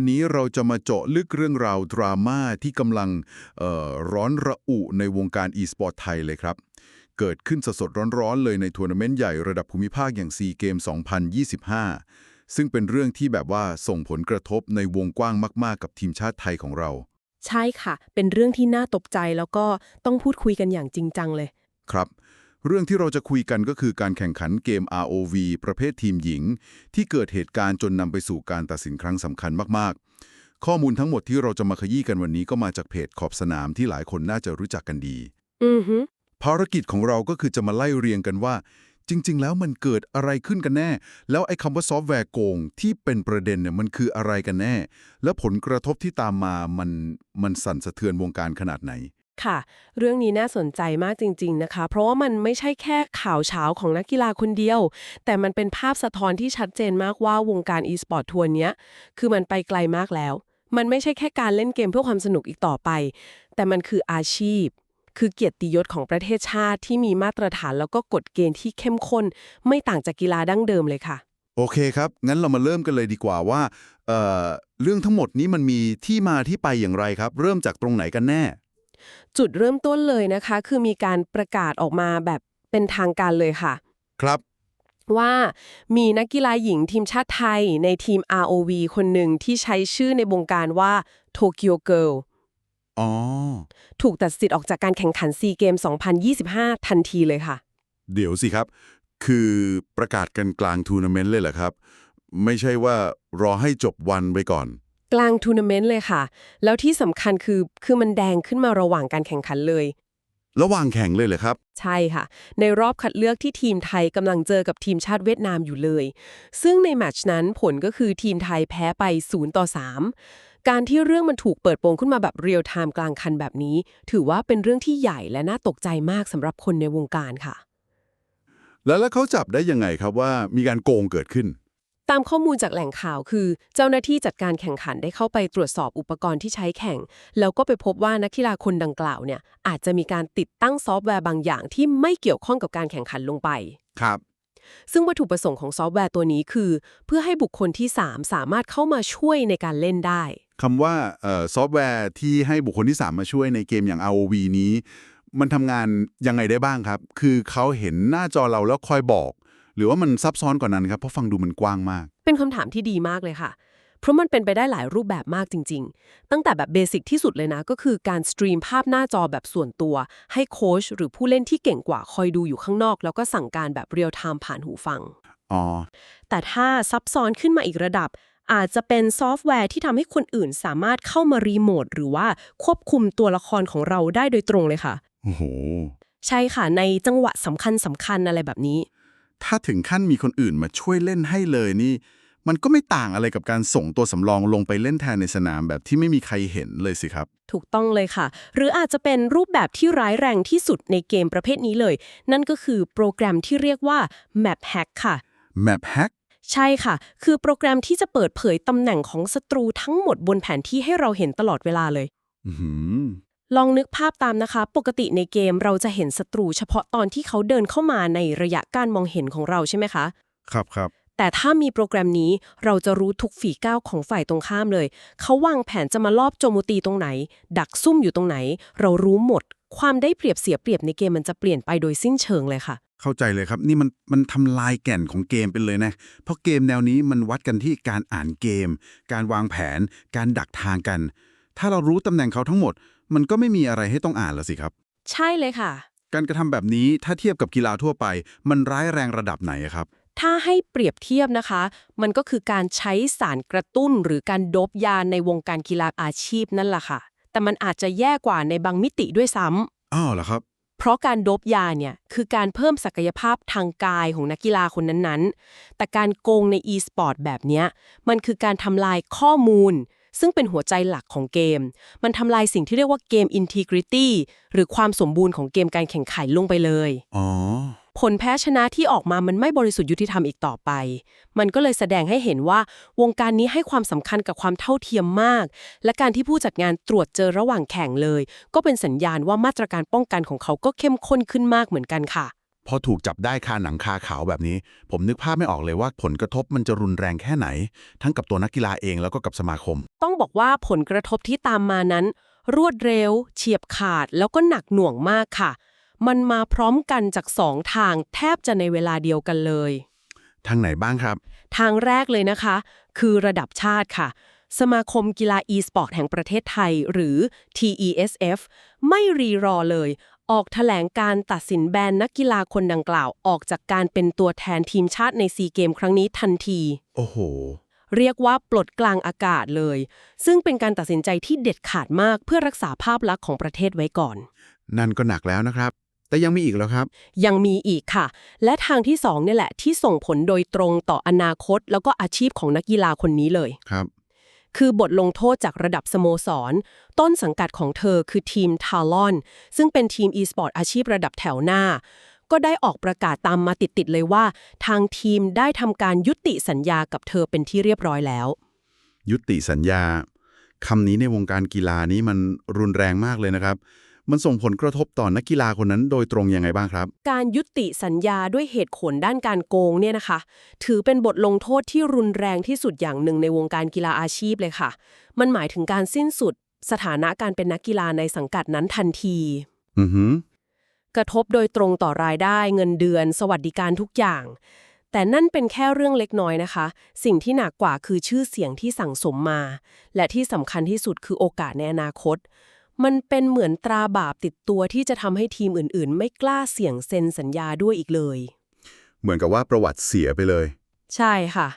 วันนี้เราจะมาเจาะลึกเรื่องราวดราม่าที่กำลังเอ่อร้อนระอุในวงการ e-sport ไทยเลยครับ เกิดขึ้นสดๆร้อนๆเลยในทัวร์นาเมนต์ใหญ่ระดับภูมิภาคอย่าง SEA Games 2025 ซึ่งเป็นเรื่องที่แบบว่าส่งผลกระทบในวงกว้างมาก ๆ กับทีมชาติไทยของเรา ใช่ค่ะ เป็นเรื่องที่น่าตกใจแล้วก็ต้องพูดคุยกันอย่างจริงจังเลย ครับ เรื่องที่เราจะคุยกันก็คือการแข่งขันเกม ROV ประเภททีมหญิง ที่เกิดเหตุการณ์จนนำไปสู่การตัดสินครั้งสำคัญมาก ๆ ข้อมูลทั้งหมดที่เราจะมาขยี้กันวันนี้ก็มาจากเพจขอบสนามที่หลายคนน่าจะรู้จักกันดี อือฮึภารกิจของเราก็คือจะมาไล่เรียงกันว่า จริง ๆ แล้วมันเกิดอะไรขึ้นกันแน่ แล้วไอ้คำว่าซอฟต์แวร์โกงที่เป็นประเด็นเนี่ยมันคืออะไรกันแน่ และผลกระทบที่ตามมามันมันสั่นสะเทือนวงการขนาดไหน ค่ะ เรื่องนี้น่าสนใจมากจริง ๆนะคะ เพราะว่ามันไม่ใช่แค่ข่าวเช้าของนักกีฬาคนเดียว แต่มันเป็นภาพสะท้อนที่ชัดเจนมากว่าวงการ e-sport ทัวร์เนี้ย คือมันไปไกลมากแล้ว มันไม่ใช่แค่การเล่นเกมเพื่อความสนุกอีกต่อไป แต่มันคืออาชีพ คือเกียรติยศของประเทศชาติที่มีมาตรฐานแล้วก็กฎเกณฑ์ที่เข้มข้น ไม่ต่างจากกีฬาดั้งเดิมเลยค่ะ โอเคครับ งั้นเรามาเริ่มกันเลยดีกว่าว่าเเรื่องทั้งหมดนี้มันมีที่มาที่ไปอย่างไรครับ เริ่มจากตรงไหนกันแน่ จุดเริ่มต้นเลยนะคะ คือมีการประกาศออกมาแบบเป็นทางการเลยค่ะ ครับว่ามีนักกีฬาหญิงทีมชาติไทยในทีม ROV คนหนึ่งที่ใช้ชื่อในวงการว่า Tokyo Girl อ๋อถูกตัดสิทธิ์ออกจากการแข่งขันซีเกม 2025 ทันทีเลยค่ะ เดี๋ยวสิครับ คือประกาศกันกลางทัวร์นาเมนต์เลยเหรอครับ ไม่ใช่ว่ารอให้จบวันไปก่อน กลางทัวร์นาเมนต์เลยค่ะ แล้วที่สำคัญคือคือมันแดงขึ้นมาระหว่างการแข่งขันเลย ระหว่างแข่งเลยเหรอครับ ใช่ค่ะ ในรอบคัดเลือกที่ทีมไทยกำลังเจอกับทีมชาติเวียดนามอยู่เลย ซึ่งในแมตช์นั้นผลก็คือทีมไทยแพ้ไป0ต่อ3การที่เรื่องมันถูกเปิดโปงขึ้นมาแบบเรียลไทม์กลางคันแบบนี้ ถือว่าเป็นเรื่องที่ใหญ่และน่าตกใจมากสำหรับคนในวงการค่ะ แล้วแล้วเขาจับได้ยังไงครับว่ามีการโกงเกิดขึ้น ตามข้อมูลจากแหล่งข่าวคือ เจ้าหน้าที่จัดการแข่งขันได้เข้าไปตรวจสอบอุปกรณ์ที่ใช้แข่ง แล้วก็ไปพบว่านักกีฬาคนดังกล่าวเนี่ยอาจจะมีการติดตั้งซอฟต์แวร์บางอย่างที่ไม่เกี่ยวข้องกับการแข่งขันลงไป ครับ ซึ่งวัตถุประสงค์ของซอฟต์แวร์ตัวนี้คือ เพื่อให้บุคคลที่ 3 สามารถเข้ามาช่วยในการเล่นได้คำว่าเอ่อซอฟต์แวร์ที่ให้บุคคลที่ 3 มาช่วยในเกมอย่าง ROV นี้ มันทำงานยังไงได้บ้างครับ คือเขาเห็นหน้าจอเราแล้วคอยบอก หรือว่ามันซับซ้อนกว่านั้นครับเพราะฟังดูมันกว้างมาก เป็นคำถามที่ดีมากเลยค่ะ เพราะมันเป็นไปได้หลายรูปแบบมากจริง ๆ ตั้งแต่แบบเบสิกที่สุดเลยนะ ก็คือการสตรีมภาพหน้าจอแบบส่วนตัว ให้โค้ชหรือผู้เล่นที่เก่งกว่าคอยดูอยู่ข้างนอก แล้วก็สั่งการแบบเรียลไทม์ผ่านหูฟังอ๋อแต่ถ้าซับซ้อนขึ้นมาอีกระดับ อาจจะเป็นซอฟต์แวร์ที่ทำให้คนอื่นสามารถเข้ามารีโมทหรือว่าควบคุมตัวละครของเราได้โดยตรงเลยค่ะโอ้โหใช่ค่ะในจังหวะสำคัญสำคัญอะไรแบบนี้ ถ้าถึงขั้นมีคนอื่นมาช่วยเล่นให้เลยนี่ มันก็ไม่ต่างอะไรกับการส่งตัวสำรองลงไปเล่นแทนในสนามแบบที่ไม่มีใครเห็นเลยสิครับ ถูกต้องเลยค่ะ หรืออาจจะเป็นรูปแบบที่ร้ายแรงที่สุดในเกมประเภทนี้เลย นั่นก็คือโปรแกรมที่เรียกว่า Map Hack ค่ะ Map Hack ใช่ค่ะ คือโปรแกรมที่จะเปิดเผยตำแหน่งของศัตรูทั้งหมดบนแผนที่ให้เราเห็นตลอดเวลาเลยอื้อหือ ลองนึกภาพตามนะคะ ปกติในเกมเราจะเห็นศัตรูเฉพาะตอนที่เขาเดินเข้ามาในระยะการมองเห็นของเราใช่ไหมคะ ครับครับแต่ถ้ามีโปรแกรมนี้เราจะรู้ทุกฝีก้าวของฝ่ายตรงข้ามเลย เขาวางแผนจะมาลอบโจมตีตรงไหน ดักซุ่มอยู่ตรงไหน เรารู้หมด ความได้เปรียบเสียเปรียบในเกมมันจะเปลี่ยนไปโดยสิ้นเชิงเลยค่ะ เข้าใจเลยครับนี่มันมันทำลายแก่นของเกมไปเลยนะ เพราะเกมแนวนี้มันวัดกันที่การอ่านเกม การวางแผน การดักทางกัน ถ้าเรารู้ตำแหน่งเขาทั้งหมด มันก็ไม่มีอะไรให้ต้องอ่านแล้วสิครับ ใช่เลยค่ะ การกระทำแบบนี้ถ้าเทียบกับกีฬาทั่วไป มันร้ายแรงระดับไหนอะครับ ถ้าให้เปรียบเทียบนะคะ มันก็คือการใช้สารกระตุ้นหรือการโดบยาในวงการกีฬาอาชีพนั่นแหละค่ะ แต่มันอาจจะแย่กว่าในบางมิติด้วยซ้ำ อ้าวเหรอครับ เพราะการโดบยาเนี่ยคือการเพิ่มศักยภาพทางกายของนักกีฬาคนนั้นๆ แต่การโกงใน e-sport แบบเนี้ยมันคือการทำลายข้อมูล ซึ่งเป็นหัวใจหลักของเกม มันทำลายสิ่งที่เรียกว่าเกม integrity หรือความสมบูรณ์ของเกมการแข่งขันลงไปเลยอ๋อผลแพ้ชนะที่ออกมามันไม่บริสุทธิ์ยุติธรรมอีกต่อไป มันก็เลยแสดงให้เห็นว่าวงการนี้ให้ความสำคัญกับความเท่าเทียมมาก และการที่ผู้จัดงานตรวจเจอระหว่างแข่งเลย ก็เป็นสัญญาณว่ามาตรการป้องกันของเขาก็เข้มข้นขึ้นมากเหมือนกันค่ะ พอถูกจับได้คาหนังคาขาวแบบนี้ ผมนึกภาพไม่ออกเลยว่าผลกระทบมันจะรุนแรงแค่ไหน ทั้งกับตัวนักกีฬาเองแล้วก็กับสมาคม ต้องบอกว่าผลกระทบที่ตามมานั้น รวดเร็ว เฉียบขาดแล้วก็หนักหน่วงมากค่ะ มันมาพร้อมกันจากสองทางแทบจะในเวลาเดียวกันเลย ทางไหนบ้างครับ ทางแรกเลยนะคะ คือระดับชาติค่ะ สมาคมกีฬา e-sport แห่งประเทศไทย หรือ TESF ไม่รีรอเลย ออกแถลงการตัดสินแบนนักกีฬาคนดังกล่าวออกจากการเป็นตัวแทนทีมชาติในซีเกมครั้งนี้ทันที โอ้โห เรียกว่าปลดกลางอากาศเลย ซึ่งเป็นการตัดสินใจที่เด็ดขาดมากเพื่อรักษาภาพลักษณ์ของประเทศไว้ก่อน นั่นก็หนักแล้วนะครับแต่ยังมีอีกแล้วครับ ยังมีอีกค่ะ และทางที่สองเนี่ยแหละที่ส่งผลโดยตรงต่ออนาคต แล้วก็อาชีพของนักกีฬาคนนี้เลย ครับ คือบทลงโทษจากระดับสโมสร ต้นสังกัดของเธอคือทีมทาลอน ซึ่งเป็นทีมอีสปอร์ตอาชีพระดับแถวหน้า ก็ได้ออกประกาศตามมาติดๆเลยว่า ทางทีมได้ทำการยุติสัญญากับเธอเป็นที่เรียบร้อยแล้ว ยุติสัญญาคำนี้ในวงการกีฬานี้มันรุนแรงมากเลยนะครับ มันส่งผลกระทบต่อนักกีฬาคนนั้นโดยตรงยังไงบ้างครับ การยุติสัญญาด้วยเหตุผลด้านการโกงเนี่ยนะคะ ถือเป็นบทลงโทษที่รุนแรงที่สุดอย่างหนึ่งในวงการกีฬาอาชีพเลยค่ะ มันหมายถึงการสิ้นสุดสถานะการเป็นนักกีฬาในสังกัดนั้นทันที อือหือกระทบโดยตรงต่อรายได้เงินเดือน สวัสดิการทุกอย่าง แต่นั่นเป็นแค่เรื่องเล็กน้อยนะคะ สิ่งที่หนักกว่าคือชื่อเสียงที่สั่งสมมา และที่สำคัญที่สุดคือโอกาสในอนาคต มันเป็นเหมือนตราบาปติดตัวที่จะทำให้ทีมอื่นๆ ไม่กล้าเสี่ยงเซ็นสัญญาด้วยอีกเลย เหมือนกับว่าประวัติเสียไปเลย ใช่ค่ะ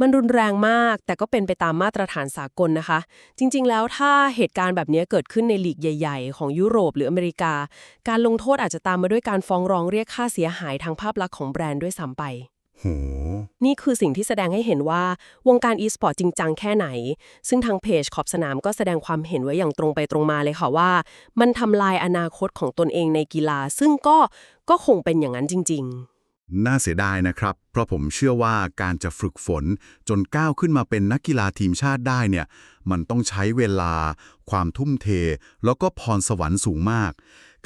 มันรุนแรงมาก แต่ก็เป็นไปตามมาตรฐานสากลนะคะ จริงๆ แล้วถ้าเหตุการณ์แบบนี้เกิดขึ้นในลีกใหญ่ ๆ ของยุโรปหรืออเมริกา การลงโทษอาจจะตามมาด้วยการฟ้องร้องเรียกค่าเสียหายทางภาพลักษณ์ของแบรนด์ด้วยซ้ำไป โห นี่คือสิ่งที่แสดงให้เห็นว่าวงการ e-sport จริงจังแค่ไหน ซึ่งทางเพจขอบสนามก็แสดงความเห็นไว้อย่างตรงไปตรงมาเลยค่ะว่า มันทำลายอนาคตของตนเองในกีฬา ซึ่งก็ก็คงเป็นอย่างนั้นจริง ๆน่าเสียดายนะครับ เพราะผมเชื่อว่าการจะฝึกฝนจนก้าวขึ้นมาเป็นนักกีฬาทีมชาติได้เนี่ย มันต้องใช้เวลา ความทุ่มเท แล้วก็พรสวรรค์สูงมาก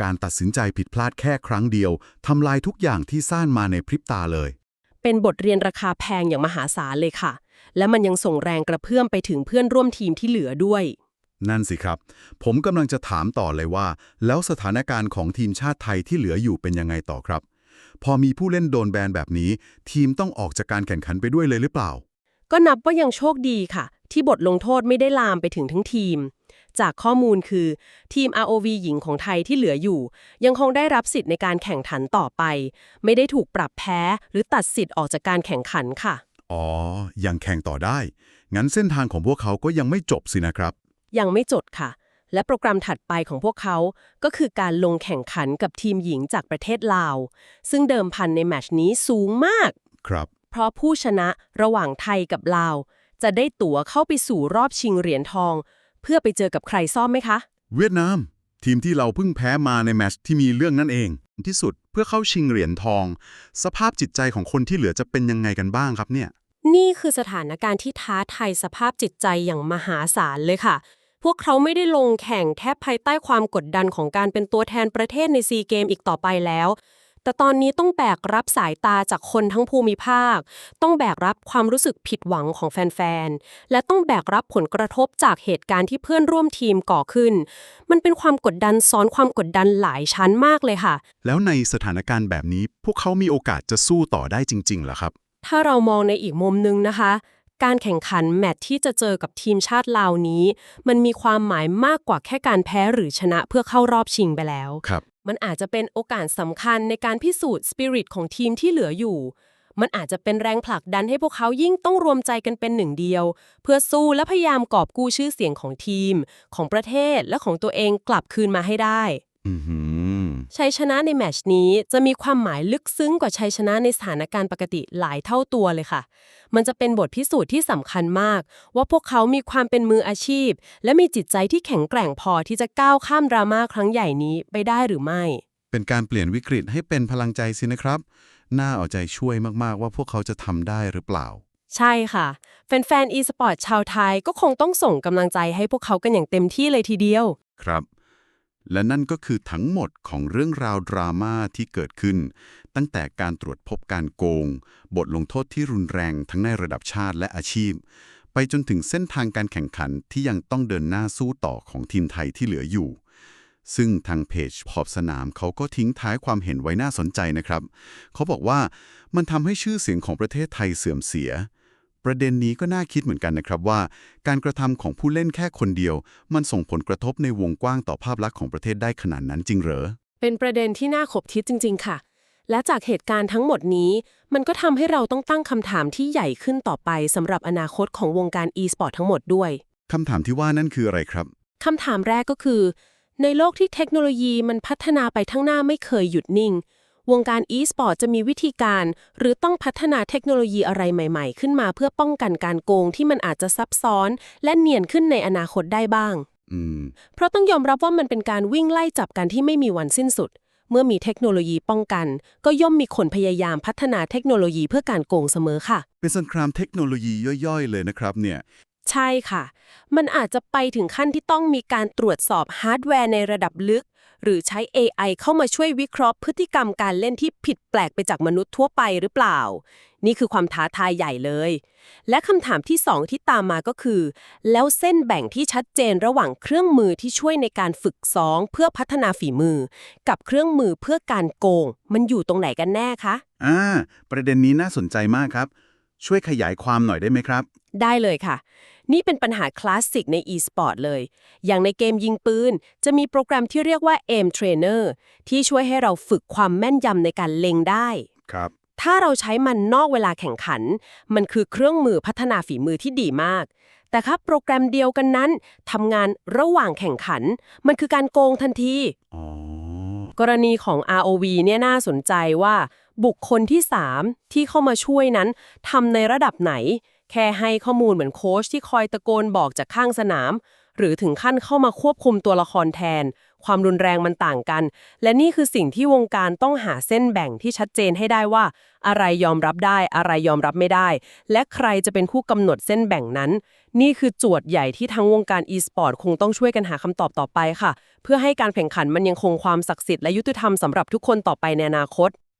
การตัดสินใจผิดพลาดแค่ครั้งเดียวทำลายทุกอย่างที่สร้างมาในพริบตาเลย เป็นบทเรียนราคาแพงอย่างมหาศาลเลยค่ะ และมันยังส่งแรงกระเพื่อมไปถึงเพื่อนร่วมทีมที่เหลือด้วย นั่นสิครับ ผมกำลังจะถามต่อเลยว่า แล้วสถานการณ์ของทีมชาติไทยที่เหลืออยู่เป็นยังไงต่อครับ พอมีผู้เล่นโดนแบนแบบนี้ ทีมต้องออกจากการแข่งขันไปด้วยเลยหรือเปล่า ก็นับว่ายังโชคดีค่ะ ที่บทลงโทษไม่ได้ลามไปถึงทั้งทีม จากข้อมูลคือ ทีม ROV หญิงของไทยที่เหลืออยู่ ยังคงได้รับสิทธิ์ในการแข่งขันต่อไป ไม่ได้ถูกปรับแพ้หรือตัดสิทธิ์ออกจากการแข่งขันค่ะ อ๋อ ยังแข่งต่อได้ งั้นเส้นทางของพวกเขาก็ยังไม่จบสินะครับ ยังไม่จดค่ะ และโปรแกรมถัดไปของพวกเขา ก็คือการลงแข่งขันกับทีมหญิงจากประเทศลาว ซึ่งเดิมพันในแมตช์นี้สูงมาก ครับ เพราะผู้ชนะระหว่างไทยกับลาวจะได้ตั๋วเข้าไปสู่รอบชิงเหรียญทอง เพื่อไปเจอกับใครซ่อมไหมคะ เวียดนาม ทีมที่เราเพิ่งแพ้มาในแมตช์ที่มีเรื่องนั่นเอง ที่สุดเพื่อเข้าชิงเหรียญทอง สภาพจิตใจของคนที่เหลือจะเป็นยังไงกันบ้างครับเนี่ย นี่คือสถานการณ์ที่ท้าทายสภาพจิตใจอย่างมหาศาลเลยค่ะ พวกเขาไม่ได้ลงแข่งแค่ภายใต้ความกดดันของการเป็นตัวแทนประเทศในซีเกมอีกต่อไปแล้ว แต่ตอนนี้ต้องแบกรับสายตาจากคนทั้งภูมิภาค ต้องแบกรับความรู้สึกผิดหวังของแฟนๆ และต้องแบกรับผลกระทบจากเหตุการณ์ที่เพื่อนร่วมทีมก่อขึ้น มันเป็นความกดดันซ้อนความกดดันหลายชั้นมากเลยค่ะ แล้วในสถานการณ์แบบนี้พวกเขามีโอกาสจะสู้ต่อได้จริงๆเหรอครับ ถ้าเรามองในอีกมุมนึงนะคะ การแข่งขันแมตช์ที่จะเจอกับทีมชาติลาวนี้ มันมีความหมายมากกว่าแค่การแพ้หรือชนะเพื่อเข้ารอบชิงไปแล้วครับ มันอาจจะเป็นโอกาสสำคัญในการพิสูจน์สปิริตของทีมที่เหลืออยู่ มันอาจจะเป็นแรงผลักดันให้พวกเขายิ่งต้องรวมใจกันเป็นหนึ่งเดียว เพื่อสู้และพยายามกอบกู้ชื่อเสียงของทีม ของประเทศและของตัวเองกลับคืนมาให้ได้ ชัยชนะในแมตช์นี้จะมีความหมายลึกซึ้งกว่าชัยชนะในสถานการณ์ปกติหลายเท่าตัวเลยค่ะ มันจะเป็นบทพิสูจน์ที่สำคัญมาก ว่าพวกเขามีความเป็นมืออาชีพ และมีจิตใจที่แข็งแกร่งพอที่จะก้าวข้ามดราม่าครั้งใหญ่นี้ไปได้หรือไม่ เป็นการเปลี่ยนวิกฤตให้เป็นพลังใจสินะครับ น่าเอาใจช่วยมากๆว่าพวกเขาจะทำได้หรือเปล่า ใช่ค่ะ แฟนๆ e-sport ชาวไทยก็คงต้องส่งกำลังใจให้พวกเขากันอย่างเต็มที่เลยทีเดียว ครับ และนั่นก็คือทั้งหมดของเรื่องราวดราม่าที่เกิดขึ้น ตั้งแต่การตรวจพบการโกง บทลงโทษที่รุนแรงทั้งในระดับชาติและอาชีพ ไปจนถึงเส้นทางการแข่งขันที่ยังต้องเดินหน้าสู้ต่อของทีมไทยที่เหลืออยู่ ซึ่งทางเพจขอบสนามเขาก็ทิ้งท้ายความเห็นไว้น่าสนใจนะครับ เขาบอกว่ามันทำให้ชื่อเสียงของประเทศไทยเสื่อมเสีย ประเด็นนี้ก็น่าคิดเหมือนกันนะครับว่า การกระทำของผู้เล่นแค่คนเดียว มันส่งผลกระทบในวงกว้างต่อภาพลักษณ์ของประเทศได้ขนาดนั้นจริงเหรอ เป็นประเด็นที่น่าขบคิดจริง ๆ ค่ะ และจากเหตุการณ์ทั้งหมดนี้ มันก็ทำให้เราต้องตั้งคำถามที่ใหญ่ขึ้นต่อไปสำหรับอนาคตของวงการ e-sport ทั้งหมดด้วยคำถามที่ว่านั่นคืออะไรครับคำถามแรกก็คือ ในโลกที่เทคโนโลยีมันพัฒนาไปทั้งหน้าไม่เคยหยุดนิ่ง วงการ e-sport จะมีวิธีการ หรือต้องพัฒนาเทคโนโลยีอะไรใหม่ ๆ ขึ้นมาเพื่อป้องกันการโกงที่มันอาจจะซับซ้อน และเนียนขึ้นในอนาคตได้บ้างอืมเพราะต้องยอมรับว่ามันเป็นการวิ่งไล่จับกันที่ไม่มีวันสิ้นสุด เมื่อมีเทคโนโลยีป้องกัน ก็ย่อมมีคนพยายามพัฒนาเทคโนโลยีเพื่อการโกงเสมอค่ะ เป็นสงครามเทคโนโลยีย่อยๆ เลยนะครับเนี่ยใช่ค่ะ มันอาจจะไปถึงขั้นที่ต้องมีการตรวจสอบฮาร์ดแวร์ในระดับลึก หรือใช้ AI เข้ามาช่วยวิเคราะห์พฤติกรรมการเล่นที่ผิดแปลกไปจากมนุษย์ทั่วไปหรือเปล่า นี่คือความท้าทายใหญ่เลย และคำถามที่สองที่ตามมาก็คือ แล้วเส้นแบ่งที่ชัดเจนระหว่างเครื่องมือที่ช่วยในการฝึกซ้องเพื่อพัฒนาฝีมือ กับเครื่องมือเพื่อการโกง มันอยู่ตรงไหนกันแน่คะอ่าประเด็นนี้น่าสนใจมากครับ ช่วยขยายความหน่อยได้ไหมครับ ได้เลยค่ะ นี่เป็นปัญหาคลาสสิกใน e-sport เลย อย่างในเกมยิงปืน จะมีโปรแกรมที่เรียกว่า aim trainer ที่ช่วยให้เราฝึกความแม่นยำในการเล็งได้ ครับ ถ้าเราใช้มันนอกเวลาแข่งขัน มันคือเครื่องมือพัฒนาฝีมือที่ดีมาก แต่ครับโปรแกรมเดียวกันนั้นทำงานระหว่างแข่งขัน มันคือการโกงทันทีอ๋อกรณีของ ROV เนี่ยน่าสนใจว่า บุคคลที่ 3 ที่เข้ามาช่วยนั้นทำในระดับไหน แค่ให้ข้อมูลเหมือนโค้ชที่คอยตะโกนบอกจากข้างสนาม หรือถึงขั้นเข้ามาควบคุมตัวละครแทน ความรุนแรงมันต่างกัน และนี่คือสิ่งที่วงการต้องหาเส้นแบ่งที่ชัดเจนให้ได้ว่า อะไรยอมรับได้ อะไรยอมรับไม่ได้ และใครจะเป็นผู้กำหนดเส้นแบ่งนั้น นี่คือโจทย์ใหญ่ที่ทั้งวงการ e-sport คงต้องช่วยกันหาคำตอบต่อไปค่ะ เพื่อให้การแข่งขันมันยังคงความศักดิ์สิทธิ์และยุติธรรมสำหรับทุกคนต่อไปในอนาคต